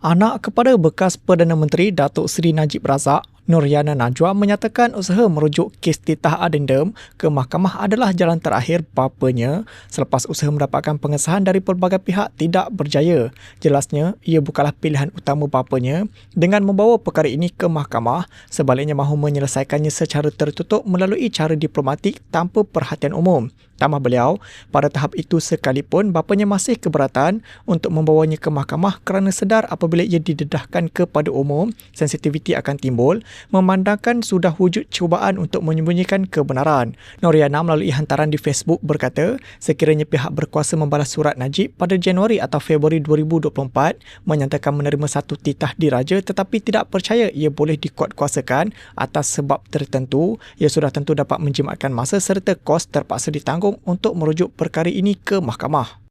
Anak kepada bekas Perdana Menteri Datuk Seri Najib Razak, Nuriana Najwa menyatakan usaha merujuk kes titah adendum ke mahkamah adalah jalan terakhir bapanya selepas usaha mendapatkan pengesahan dari pelbagai pihak tidak berjaya. Jelasnya, ia bukanlah pilihan utama bapanya dengan membawa perkara ini ke mahkamah sebaliknya mahu menyelesaikannya secara tertutup melalui cara diplomatik tanpa perhatian umum. Tambah beliau, pada tahap itu sekalipun bapanya masih keberatan untuk membawanya ke mahkamah kerana sedar apabila ia didedahkan kepada umum, sensitiviti akan timbul memandangkan sudah wujud cubaan untuk menyembunyikan kebenaran. Noriana melalui hantaran di Facebook berkata, sekiranya pihak berkuasa membalas surat Najib pada Januari atau Februari 2024 menyatakan menerima satu titah diraja tetapi tidak percaya ia boleh dikuatkuasakan atas sebab tertentu, ia sudah tentu dapat menjimatkan masa serta kos terpaksa ditanggung untuk merujuk perkara ini ke mahkamah.